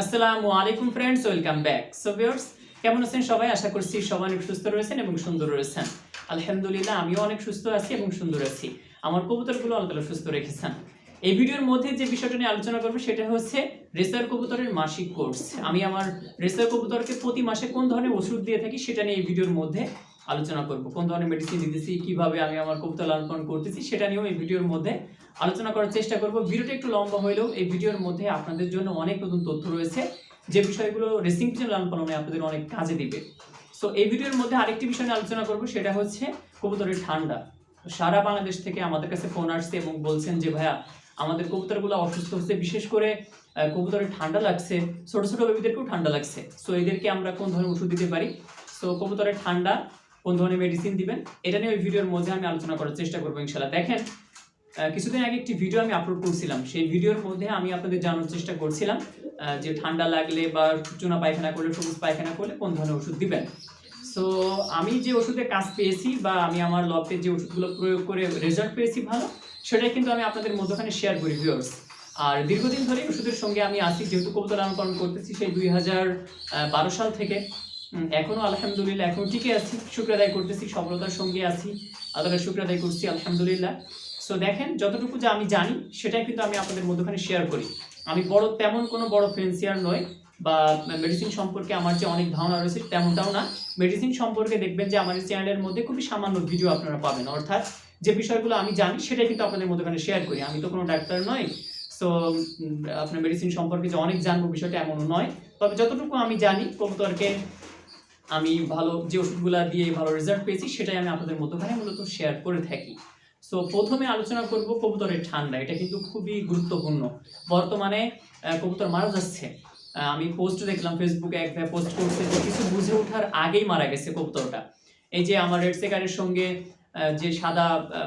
আসসালামু আলাইকুম friends welcome back so viewers কেমন আছেন সবাই? আশা করছি সবাই অনেক সুস্থ রয়েছেন এবং সুন্দর রয়েছেন। আলহামদুলিল্লাহ, আমিও অনেক সুস্থ আছি এবং সুন্দর আছি। আমার কবুতরগুলো আল্লাহ সুস্থ রেখেছেন। এই ভিডিওর মধ্যে যে বিষয়টা নিয়ে আলোচনা করব, সেটা হচ্ছে রেসার কবুতরের মাসিক কোর্স আমি আমার রেসার কবুতরকে প্রতি মাসে কোন ধরনের ওষুধ দিয়ে থাকি, সেটা নিয়ে এই ভিডিওর মধ্যে আলোচনা করব। কোন ধরনের মেডিসিন দিতেছি, কীভাবে আমি আমার কবিতা লালন করতেছি, সেটা নিয়েও এই ভিডিওর মধ্যে আলোচনা করার চেষ্টা করব। ভিডিওটা একটু লম্বা হলেও এই ভিডিওর মধ্যে আপনাদের জন্য অনেক নতুন তথ্য রয়েছে যে বিষয়গুলো রেসিং পিজন লালন পালনে আপনাদের অনেক কাজে দিবে। সো এই ভিডিওর মধ্যে আরেকটি বিষয় নিয়ে আলোচনা করব, সেটা হচ্ছে কবুতরের ঠান্ডা। সারা বাংলাদেশ থেকে আমাদের কাছে ফোন আসছে এবং বলছেন যে, ভাইয়া, আমাদের কবুতরগুলো অসুস্থ হচ্ছে, বিশেষ করে কবুতরের ঠান্ডা লাগছে, ছোট ছোট বেবিদেরকেও ঠান্ডা লাগছে। সো এদেরকে আমরা কোন ধরনের ওষুধ দিতে পারি? সো কবুতরের ঠান্ডা কোন ধরনের মেডিসিন দিবেন, এটা নিয়ে ওই ভিডিওর মধ্যে আমি আলোচনা করার চেষ্টা করব ইনশাল্লাহ দেখেন কিছুদিন আগে একটি ভিডিও আমি আপলোড করছিলাম। সেই ভিডিওর মধ্যে আমি আপনাদের জানার চেষ্টা করছিলাম যে ঠান্ডা লাগলে বা চুনা পায়খানা করলে, সবুজ পায়খানা করলে কোন ধরনের ওষুধ দিবেন। সো আমি যে ওষুধে কাজ পেয়েছি বা আমি আমার লপে যে ওষুধগুলো প্রয়োগ করে রেজাল্ট পেয়েছি ভালো, সেটাই কিন্তু আমি আপনাদের মধ্যখানে শেয়ার করি ভিউয়ার্স আর দীর্ঘদিন ধরে ওষুধের সঙ্গে আমি আছি, যেহেতু কবুতর লালন করতেছি সেই দুই হাজার বারো সাল থেকে। এখনও আলহামদুলিল্লাহ, এখন ঠিকই আছি। শুক্র আদায় করতেছি, সফলতার সঙ্গে আছি। আল্লাহর শুক্র আদায় করছি, আলহামদুলিল্লাহ। সো দেখেন, যতটুকু যা আমি জানি, সেটাই কিন্তু আমি আপনাদের মধ্যখানে শেয়ার করি। আমি বড়, তেমন কোনো বড় ফেন্সিয়ার নয় বা মেডিসিন সম্পর্কে আমার যে অনেক ধারণা রয়েছে, তেমনটাও না। মেডিসিন সম্পর্কে দেখবেন যে আমার চ্যানেলের মধ্যে খুবই সামান্য ভিডিও আপনারা পাবেন। অর্থাৎ যে বিষয়গুলো আমি জানি, সেটাই কিন্তু আপনাদের মধ্যখানে শেয়ার করি। আমি তো কোনো ডাক্তার নই সো আপনার মেডিসিন সম্পর্কে যে অনেক জানব বিষয়টা এমনও নয়। তবে যতটুকু আমি জানি, কবুতরকে আমি ভালো যে ওষুধগুলো দিয়ে ভালো রেজাল্ট পেয়েছি, সেটাই আমি আপনাদের মধ্যখানে মূলত শেয়ার করে থাকি। সো প্রথমে আলোচনা করব কবুতরের ঠান্ডা। এটা কিন্তু খুবই গুরুত্বপূর্ণ। বর্তমানে কবুতর মারা যাচ্ছে। আমি পোস্ট দেখলাম ফেসবুকে এক ভাই পোস্ট করছে যে কিছু বুঝে ওঠার আগেই মারা গেছে কবুতরটা। এই যে আমার রেড সেকারের সঙ্গে যে সাদা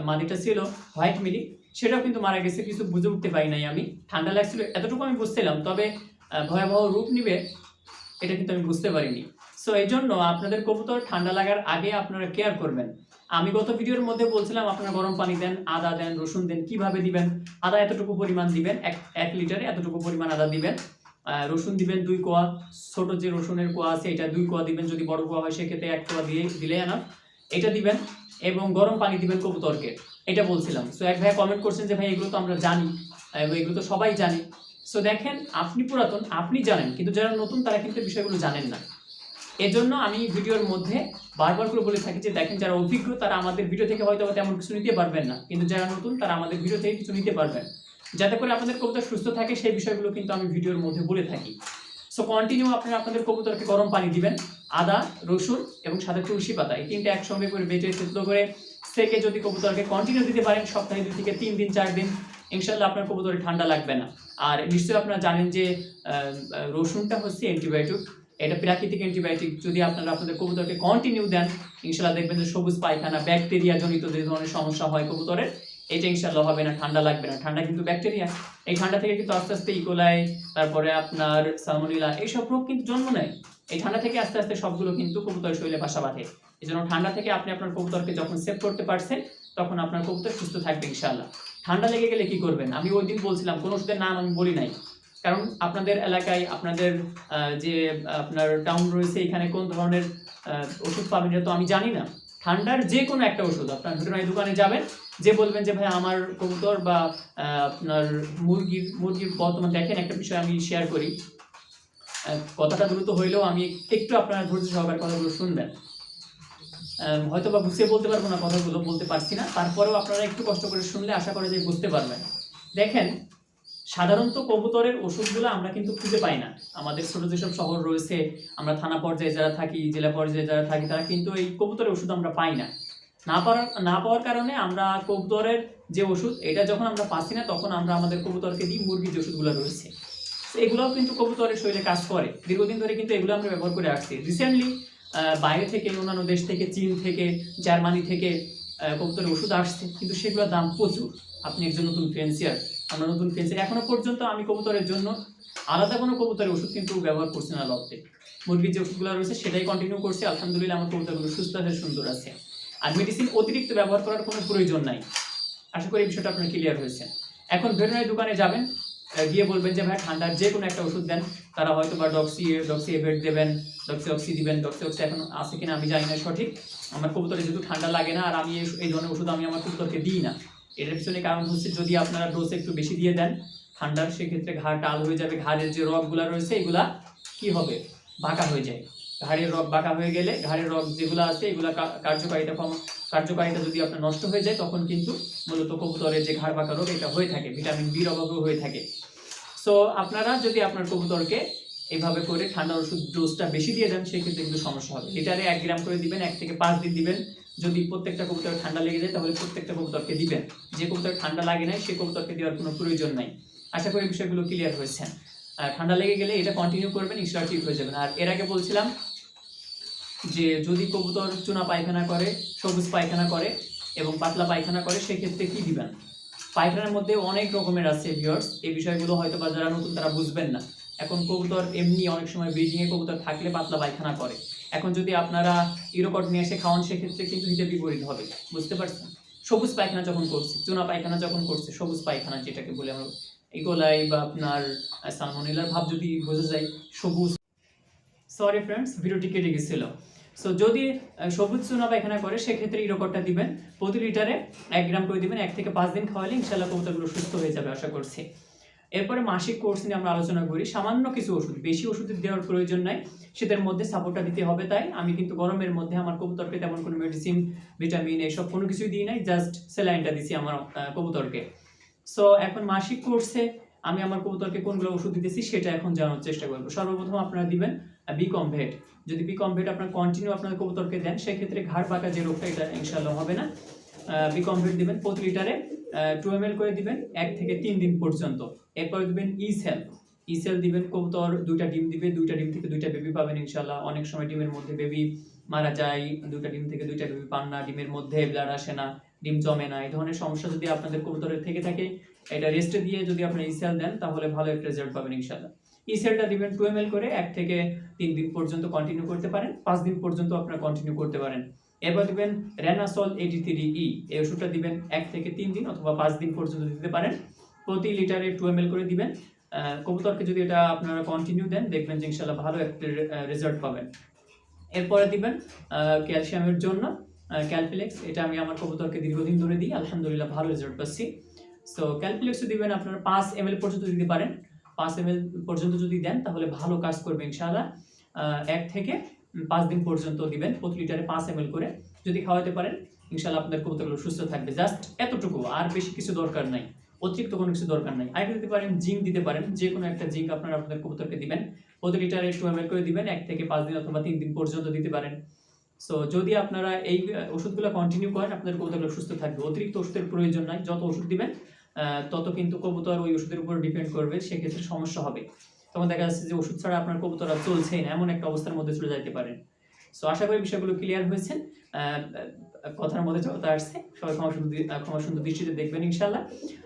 মাদিটা ছিল হোয়াইট মিলি সেটাও কিন্তু মারা গেছে, কিছু বুঝে উঠতে পারি নাই আমি। ঠান্ডা লাগছিল, এতটুকু আমি বুঝছিলাম, তবে ভয়াবহ রূপ নিবে, এটা কিন্তু আমি বুঝতে পারিনি। সো এই জন্য আপনাদের কবুতর ঠান্ডা লাগার আগে আপনারা কেয়ার করবেন। আমি গত ভিডিওর মধ্যে বলছিলাম, আপনারা গরম পানি দেন, আদা দেন, রসুন দেন, কীভাবে দিবেন? আদা এতটুকু পরিমাণ দিবেন, এক এক লিটারে এতটুকু পরিমাণ আদা দিবেন। রসুন দিবেন দুই কোয়া, ছোট যে রসুনের কোয়া আছে, এটা দুই কোয়া দিবেন, যদি বড় কোয়া হয়, সেক্ষেত্রে এক কোয়া দিয়ে, দিলে আনা এটা দিবেন এবং গরম পানি দিবেন কবুতরকে। এটা বলছিলাম। সো এক ভাই কমেন্ট করছেন যে, ভাই, এগুলো তো আমরা জানি, এবং এগুলো তো সবাই জানি। সো দেখেন, আপনি পুরাতন, আপনি জানেন, কিন্তু যারা নতুন, তারা কিন্তু বিষয়গুলো জানেন না। এজন্য আমি ভিডিওর মধ্যে বারবার করে বলে থাকি যে দেখেন যারা অভিজ্ঞ, তারা আমাদের ভিডিও থেকে হয়তো তেমন কিছু নিতে পারবেন না। কিন্তু যারা নতুন, তারা আমাদের ভিডিও থেকে কিছু নিতে পারবেন। যাতে করে আপনাদের কবুতর সুস্থ থাকে, সেই বিষয়গুলো কিন্তু আমি ভিডিওর মধ্যে বলে থাকি। সো কন্টিনিউ আপনারা আপনাদের কবুতরকে গরম পানি দিবেন। আদা, রসুন এবং সাদা তুলসী পাতা, এই তিনটে একসঙ্গে করে বেটে সেদ্ধ করে সেকে যদি কবুতরকে কন্টিনিউ দিতে পারেন, সপ্তাহে দুই থেকে তিন দিন, চার দিন ইনশাল্লাহ আপনার কবুতরে ঠান্ডা লাগবে না। আর নিশ্চয়ই আপনারা জানেন যে রসুনটা হচ্ছে অ্যান্টিবায়োটিক এটা প্রাকৃতিক অ্যান্টিবায়োটিক যদি আপনারা আপনাদের কবুতরকে কন্টিনিউ দেন, ইনশাল্লাহ দেখবেন যে সবুজ পায়খানা ব্যাকটেরিয়া জনিত যে ধরনের সমস্যা হয় কবুতরের, এটা ইনশাল্লাহ হবে না, ঠান্ডা লাগবে না। ঠান্ডা কিন্তু ব্যাকটেরিয়া এই ঠান্ডা থেকে কিন্তু আস্তে আস্তে ইকোলাই তারপরে আপনার সালমোনিলা এইসব রোগ কিন্তু জন্ম নেয়। এই ঠান্ডা থেকে আস্তে আস্তে সবগুলো কিন্তু কবুতর শরীরে বাসা বাঁধে। এই জন্য ঠান্ডা থেকে আপনি আপনার কবুতরকে যখন সেভ করতে পারছেন, তখন আপনার কবুতর সুস্থ থাকবে ইনশাল্লাহ। ঠান্ডা লেগে গেলে কি করবেন? আমি ওই দিন বলছিলাম, কোনো ওষুধের নাম আমি বলি নাই। কারণ আপনাদের এলাকায় আপনাদের যে, আপনার টাউন রয়েছে, এখানে কোন ধরনের ওষুধ পাবেন তো আমি জানি না। ঠান্ডার যে কোনো একটা ওষুধ, আপনার ভেটেরিনারি দোকানে যাবেন, যে বলবেন যে, ভাই, আমার কবুতর বা আপনার মুরগির মুরগির বর্তমান, দেখেন একটা বিষয় আমি শেয়ার করি। কথাটা দ্রুত হইলেও আমি একটু আপনার ধৈর্য সহকারে কথাগুলো শুনবেন। হয়তো বা বুঝিয়ে বলতে পারব না কথাগুলো, বলতে পারছি না। তারপরেও আপনারা একটু কষ্ট করে শুনলে আশা করে যে বুঝতে পারবেন। দেখেন সাধারণত কবুতরের ওষুধগুলো আমরা কিন্তু খুঁজে পাই না। আমাদের ছোট যেসব শহর রয়েছে, আমরা থানা পর্যায়ে যারা থাকি, জেলা পর্যায়ে যারা থাকি, তারা কিন্তু এই কবুতরের ওষুধ আমরা পাই না। না পাওয়ার না পাওয়ার কারণে আমরা কবুতরের যে ওষুধ, এটা যখন আমরা পাচ্ছি না, তখন আমরা আমাদের কবুতরকে দিই মুরগির যে ওষুধগুলো রয়েছে। এগুলোও কিন্তু কবুতরের শরীরে কাজ করে। দীর্ঘদিন ধরে কিন্তু এগুলো আমরা ব্যবহার করে আসছি। রিসেন্টলি বাইরে থেকে অন্যান্য দেশ থেকে, চীন থেকে, জার্মানি থেকে কবুতরের ওষুধ আসছে। কিন্তু সেগুলোর দাম প্রচুর। আপনি একজন নতুন ফেন্সিয়ার আমরা নতুন ফেন্সিয়ার এখনও পর্যন্ত আমি কবুতরের জন্য আলাদা কোনো কবুতরের ওষুধ কিন্তু ব্যবহার করছি না লবতে মুরগির যে ওষুধগুলো রয়েছে সেটাই কন্টিনিউ করছি। আলহামদুলিল্লাহ আমার কবুতরগুলো সুস্থ আছে সুন্দর আছে। আর মেডিসিন অতিরিক্ত ব্যবহার করার কোনো প্রয়োজন নাই। আশা করি এই বিষয়টা আপনার ক্লিয়ার হয়েছে। এখন ভেটেরিনারি দোকানে যাবেন গিয়ে বলবেন যে, ভাই, ঠান্ডার যে কোনো একটা ওষুধ দেন। তারা হয়তো বা ডক্সি ডক্সি এভেট দেবেন ডক্সি অক্সি দিবেন ডক্সি অক্সি এখন আছে কিনা আমি জানি না সঠিক। আমার কবুতরে যেহেতু ঠান্ডা লাগে না আর আমি এই ধরনের ওষুধ আমি আমার কবুতরকে দিই না। এটার পিছনে কারণ হচ্ছে যদি আপনারা ডোজ একটু বেশি দিয়ে দেন, ঠান্ডার সেক্ষেত্রে ঘাড় টাল হয়ে যাবে, ঘাড়ের যে রগগুলা রয়েছে, এগুলা কি হবে? বাঁকা হয়ে যায়। ঘাড়ের রগ বাঁকা হয়ে গেলে, ঘাড়ের রগ যেগুলো আছে, এগুলা কার্যকারিতা কম কার্যকারিতা যদি আপনার নষ্ট হয়ে যায়, তখন কিন্তু মূলত কবুতরের যে ঘাড় বাঁকা রোগ, এটা হয়ে থাকে ভিটামিন বির অভাবেও হয়ে থাকে। সো আপনারা যদি আপনার কবুতরকে এইভাবে করে ঠান্ডার ওষুধ ডোজটা বেশি দিয়ে দেন, সেক্ষেত্রে কিন্তু সমস্যা হবে। লিটারে এক গ্রাম করে দিবেন, এক থেকে পাঁচ দিন দিবেন যদি প্রত্যেকটা কবুতর ঠান্ডা লেগে যায়, তাহলে প্রত্যেকটা কবুতরকে দিবেন। যে কবুতর ঠান্ডা লাগে না সে কবুতরকে দেওয়ার কোনো প্রয়োজন নাই। আশা করি বিষয়গুলো ক্লিয়ার হয়েছে। আর ঠান্ডা লেগে গেলে এটা কন্টিনিউ করবেন ইনশাল্লাহ ঠিক হয়ে যাবেন আর এর আগে বলছিলাম যে যদি কবুতর চুনা পায়খানা করে, সবুজ পায়খানা করে এবং পাতলা পায়খানা করে, সেক্ষেত্রে কি দিবেন? পায়খানার মধ্যে অনেক রকমের আছে ভিউয়ার্স এই বিষয়গুলো হয়তো বা যারা নতুন তারা বুঝবেন না। এখন কবুতর এমনি অনেক সময় ব্রিডিংয়ে কবুতর থাকলে পাতলা পায়খানা করে। এখন যদি আপনারা ইরোকট নিয়ে এসে খাওয়ান, সেক্ষেত্রে কিন্তু হিতে বিপরীত হবে। বুঝতে পারছেন? সবুজ পায়খানা যখন করছে, চুনা পায়খানা যখন করছে, সবুজ পায়খানা যেটাকে বলে আমরা ইকোলাই বা আপনার সালমোনেলার ভাব যদি বোঝা যায়, সবুজ। সরি ফ্রেন্ডস ভিডিওটি কেটে গেছিল। সো যদি সবুজ চুনা পায়খানা করে, সেক্ষেত্রে ইরোকটটা দিবেন। প্রতি লিটারে এক গ্রাম করে দিবেন, এক থেকে পাঁচ দিন খাওয়ালে ইনশাল্লাহ কবুতরগুলো সুস্থ হয়ে যাবে, আশা করছি। এরপরে মাসিক কোর্স নিয়ে আমরা আলোচনা করি। সামান্য কিছু ওষুধ, বেশি ওষুধ দেওয়ার প্রয়োজন নাই। শীতের মধ্যে সাপোর্টটা দিতে হবে তাই। আমি কিন্তু গরমের মধ্যে আমার কবুতরকে তেমন কোনো মেডিসিন ভিটামিন এসব কোনো কিছুই দিই নাই জাস্ট স্যালাইনটা দিছি আমার কবুতরকে। সো এখন মাসিক কোর্সে আমি আমার কবুতরকে কোনগুলো ওষুধ দিতেছি সেটা এখন জানার চেষ্টা করব। সর্বপ্রথম আপনারা দিবেন বি কমভেট যদি বি কমভেট আপনার কন্টিনিউ আপনার কবুতরকে দেন, সেক্ষেত্রে ঘাড় বাঁকা যে রোগটা, এটা ইনশাল্লাহ হবে না। বি দিবেন প্রতি লিটারে টু এম করে দিবেন, এক থেকে তিন দিন পর্যন্ত। এরপরে দিবেন ই সেল ই সেল দিবেন কবুতর, দুইটা ডিম দিবে, দুইটা ডিম থেকে দুইটা বেবি পাবেন ইনশাল্লাহ অনেক সময় ডিমের মধ্যে বেবি মারা যায়, দুইটা ডিম থেকে দুইটা বেবি পান না, ডিমের মধ্যে ব্লাড আসে না, ডিম জমে না। এই ধরনের সমস্যা যদি আপনাদের কবুতরের থেকে থাকে, এটা রেস্টে দিয়ে যদি আপনি ই সেল দেন, তাহলে ভালো একটা রেজাল্ট পাবেন ইনশাল্লাহ ই সেলটা দিবেন টু এম এল করে, এক থেকে তিন দিন পর্যন্ত কন্টিনিউ করতে পারেন, পাঁচ দিন পর্যন্ত আপনারা কন্টিনিউ করতে পারেন। এরপর দিবেন রেনাসল এইটি থ্রি ই এই ওষুধটা দিবেন এক থেকে তিন দিন অথবা পাঁচ দিন পর্যন্ত দিতে পারেন। প্রতি লিটারে টু এম করে দিবেন। কবুতরকে যদি এটা আপনারা কন্টিনিউ দেন দেখবেন যে ইনশাল্লাহ ভালো একটা রেজাল্ট পাবেন। এরপরে দিবেন ক্যালসিয়ামের জন্য ক্যালপিলেক্স এটা আমি আমার কবুতরকে দীর্ঘদিন ধরে দিই আলহামদুলিল্লাহ ভালো রেজাল্ট পাচ্ছি। সো ক্যালপিলেক্সও দিবেন আপনারা পাঁচ এম পর্যন্ত দিতে পারেন। পাঁচ এম পর্যন্ত যদি দেন তাহলে ভালো কাজ করবে ইনশাআল্লাহ। আহ, এক থেকে পাঁচ দিন পর্যন্ত দিবেন প্রতি লিটারে পাঁচ এম করে। যদি খাওয়াতে পারেন ইনশাআল্লাহ আপনাদের কবুতরগুলো সুস্থ থাকবে। জাস্ট এতটুকু আর বেশি কিছু দরকার নাই। অতিরিক্ত কোনো কিছু দরকার নাই। আরেকটা দিতে পারেন, জিঙ্ক দিতে পারেন যে কোনো একটা জিঙ্ক আপনারা আপনাদের কবুতরকে দিবেন। প্রতি লিটারে টু এম করে দিবেন, এক থেকে পাঁচ দিন অথবা তিন দিন পর্যন্ত দিতে পারেন। সো যদি আপনারা এই ওষুধগুলো কন্টিনিউ করেন, আপনাদের কবুতরগুলো সুস্থ থাকবে। অতিরিক্ত ওষুধের প্রয়োজন নাই, যত ওষুধ দিবেন তত কিন্তু কবুতর ওই ওষুধের উপর ডিপেন্ড করবে, সেক্ষেত্রে সমস্যা হবে। তখন দেখা যাচ্ছে যে ওষুধ ছাড়া আপনার কবুতর চলছেই না, এমন একটা অবস্থার মধ্যে চলে যেতে পারেন সো আশা করি বিষয়গুলো ক্লিয়ার হয়েছে। কথার মধ্যে যত আসছে। সবাই ক্ষমা সুন্দর ক্ষমা সুন্দর দৃষ্টিতে দেখবেন ইনশাল্লাহ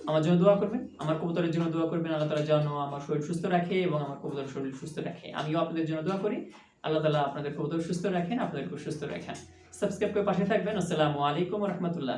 আমার জন্য দোয়া করবেন, আমার কবুতরের জন্য দোয়া করবেন, আল্লাহ তালা যেন আমার শরীর সুস্থ রাখে এবং আমার কবুতর শরীর সুস্থ রাখে। আমিও আপনাদের জন্য দোয়া করি, আল্লাহ তালা আপনাদের কবুতর সুস্থ রাখেন আপনাদেরকে সুস্থ রাখেন। সাবস্ক্রাইব করে পাশে থাকবেন। আসসালামু আলাইকুম রহমতুল্লাহ।